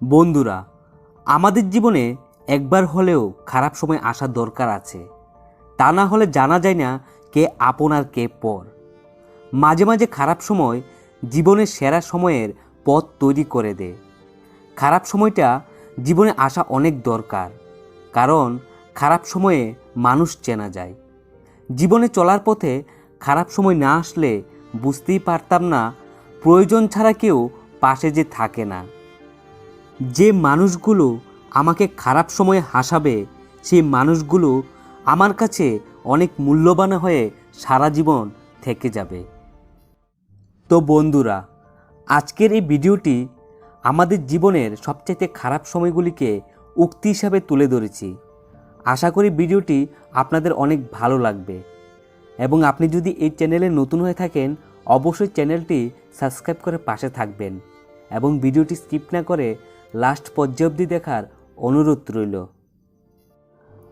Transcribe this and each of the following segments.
বন্ধুরা, আমাদের জীবনে একবার হলেও খারাপ সময় আসা দরকার আছে। তা না হলে জানা যায় না কে আপন আর কে পর। মাঝে মাঝে খারাপ সময় জীবনের সেরা সময়ের পথ তৈরি করে দেয়। খারাপ সময়টা জীবনে আসা অনেক দরকার, কারণ খারাপ সময়ে মানুষ চেনা যায়। জীবনে চলার পথে খারাপ সময় না আসলে বুঝতেই পারতাম না, প্রয়োজন ছাড়া কেউ পাশে যে থাকে না। যে মানুষগুলো আমাকে খারাপ সময়ে হাসাবে, সেই মানুষগুলো আমার কাছে অনেক মূল্যবান হয়ে সারা জীবন থেকে যাবে। তো বন্ধুরা, আজকের এই ভিডিওটি আমাদের জীবনের সবচাইতে খারাপ সময়গুলিকে উক্তি হিসাবে তুলে ধরেছি। আশা করি ভিডিওটি আপনাদের অনেক ভালো লাগবে। এবং আপনি যদি এই চ্যানেলে নতুন হয়ে থাকেন, অবশ্যই চ্যানেলটি সাবস্ক্রাইব করে পাশে থাকবেন এবং ভিডিওটি স্কিপ না করে লাস্ট পর্যায়ে অবধি দেখার অনুরোধ রইল।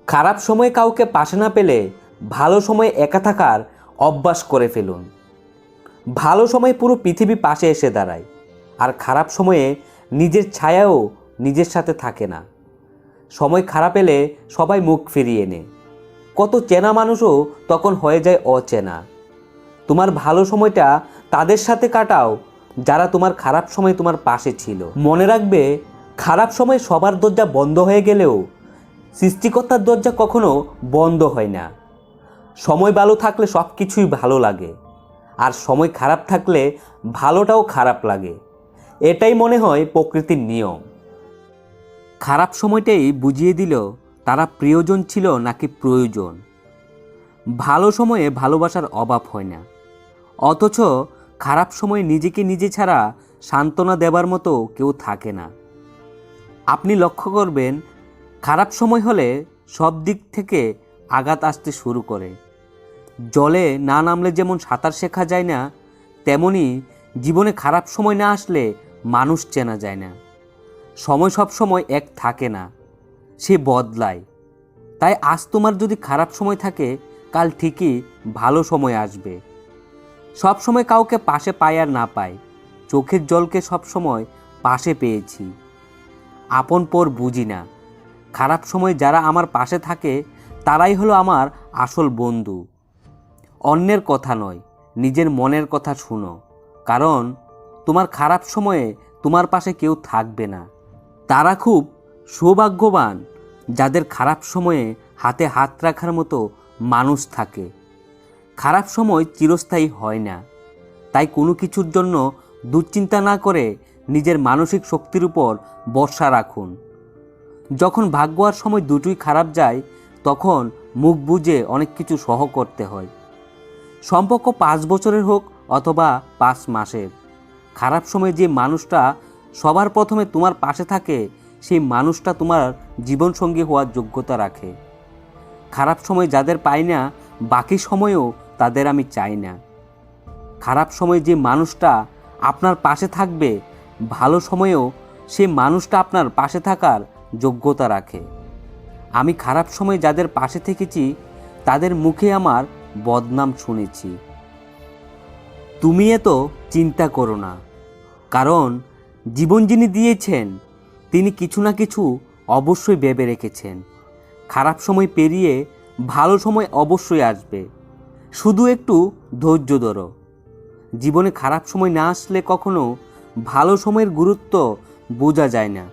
খারাপ সময়ে কাউকে পাশে না পেলে ভালো সময়ে একা থাকার অভ্যাস করে ফেলুন। ভালো সময় পুরো পৃথিবী পাশে এসে দাঁড়ায়, আর খারাপ সময়ে নিজের ছায়াও নিজের সাথে থাকে না। সময় খারাপ এলে সবাই মুখ ফিরিয়ে নেয় কত চেনা মানুষও তখন হয়ে যায় অচেনা। তোমার ভালো সময়টা তাদের সাথে কাটাও যারা তোমার খারাপ সময় তোমার পাশে ছিল। মনে রাখবে, খারাপ সময় সবার দরজা বন্ধ হয়ে গেলেও সৃষ্টিকর্তার দরজা কখনো বন্ধ হয় না। সময় ভালো থাকলে সব কিছুই ভালো লাগে, আর সময় খারাপ থাকলে ভালোটাও খারাপ লাগে। এটাই মনে হয় প্রকৃতির নিয়ম। খারাপ সময়টাই বুঝিয়ে দিল তারা প্রিয়জন ছিল নাকি প্রয়োজন। ভালো সময়ে ভালোবাসার অভাব হয় না। অথচ খারাপ সময়ে নিজেকে নিজে ছাড়া সান্ত্বনা দেবার মতো কেউ থাকে না। আপনি লক্ষ্য করবেন, খারাপ সময় হলে সব দিক থেকে আঘাত আসতে শুরু করে। জলে না নামলে যেমন সাঁতার শেখা যায় না, তেমনি জীবনে খারাপ সময় না আসলে মানুষ চেনা যায় না। সময় সব সময় এক থাকে না, সে বদলায়। তাই আজ তোমার যদি খারাপ সময় থাকে, কাল ঠিকই ভালো সময় আসবে। সব সময় কাউকে পাশে পায় আর না পায় চোখের জলকে সব সময় পাশে পেয়েছি। আপন পর বুঝি না। খারাপ সময় যারা আমার পাশে থাকে, তারাই হলো আমার আসল বন্ধু। অন্যের কথা নয়, নিজের মনের কথা শুনো। কারণ, তোমার খারাপ সময়ে তোমার পাশে কেউ থাকবে না। তারা খুব সৌভাগ্যবান, যাদের খারাপ সময়ে হাতে হাত রাখার মতো মানুষ থাকে। খারাপ সময় চিরস্থায়ী হয় না। তাই কোনো কিছুর জন্য দুশ্চিন্তা না করে নিজের মানসিক শক্তির উপর ভরসা রাখুন। যখন ভাগ্য আর সময় দুটোই খারাপ যায়, তখন মুখ বুঝে অনেক কিছু সহ করতে হয়। সম্পর্ক পাঁচ বছরের হোক অথবা পাঁচ মাসের। খারাপ সময় যে মানুষটা সবার প্রথমে তোমার পাশে থাকে, সেই মানুষটা তোমার জীবনসঙ্গী হওয়ার যোগ্যতা রাখে। খারাপ সময় যাদের পাই না, বাকি সময়েও তাদের আমি চাই না। খারাপ সময় যে মানুষটা আপনার পাশে থাকবে, ভালো সময়েও সেই মানুষটা আপনার পাশে থাকার যোগ্যতা রাখে। আমি খারাপ সময় যাদের পাশে থেকেছি, তাদের মুখে আমার বদনাম শুনেছি। তুমি এত চিন্তা করো না, কারণ জীবন যিনি দিয়েছেন, তিনি কিছু না কিছু অবশ্যই ভেবে রেখেছেন। খারাপ সময় পেরিয়ে ভালো সময় অবশ্যই আসবে। শুধু একটু ধৈর্য ধরো। জীবনে খারাপ সময় না আসলে কখনো ভালো সময়ের গুরুত্ব বোঝা যায় না।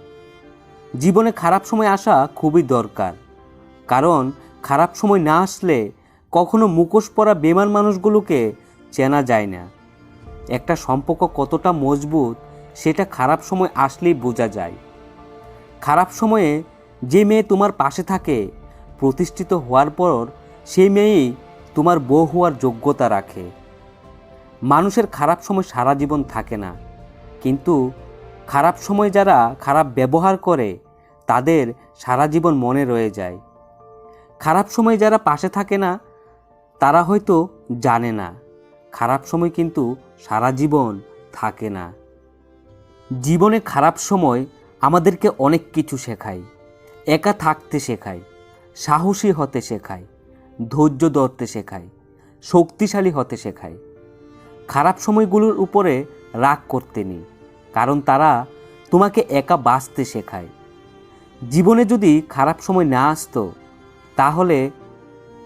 জীবনে খারাপ সময় আসা খুবই দরকার। কারণ খারাপ সময় না আসলে কখনো মুখোশ পরা বেমার মানুষগুলোকে চেনা যায় না। একটা সম্পর্ক কতটা মজবুত সেটা খারাপ সময় আসলেই বোঝা যায়। খারাপ সময়ে যে মেয়ে তোমার পাশে থাকে, প্রতিষ্ঠিত হওয়ার পর সেই মেয়েই তোমার বউ হওয়ার যোগ্যতা রাখে। মানুষের খারাপ সময় সারা জীবন থাকে না। কিন্তু খারাপ সময় যারা খারাপ ব্যবহার করে, তাদের সারা জীবন মনে রয়ে যায়। খারাপ সময় যারা পাশে থাকে না, তারা হয়তো জানে না। খারাপ সময় কিন্তু সারা জীবন থাকে না। জীবনে খারাপ সময় আমাদেরকে অনেক কিছু শেখায়। একা থাকতে শেখায়। সাহসী হতে শেখায়। ধৈর্য ধরতে শেখায়, শক্তিশালী হতে শেখায়। খারাপ সময়গুলোর উপরে রাগ করতে নেই, কারণ তারা তোমাকে একা বাঁচতে শেখায়। জীবনে যদি খারাপ সময় না আসতো, তাহলে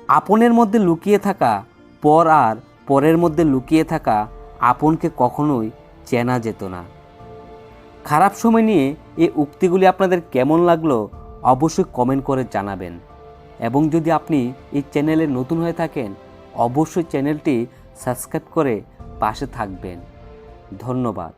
আপনের মধ্যে লুকিয়ে থাকা, পর আর পরের মধ্যে লুকিয়ে থাকা আপনকে কখনোই চেনা যেত না। খারাপ সময় নিয়ে এই উক্তিগুলি আপনাদের কেমন লাগল, অবশ্যই কমেন্ট করে জানাবেন। এবং যদি আপনি এই চ্যানেলে নতুন হয়ে থাকেন, অবশ্যই চ্যানেলটি সাবস্ক্রাইব করে পাশে থাকবেন। ধন্যবাদ।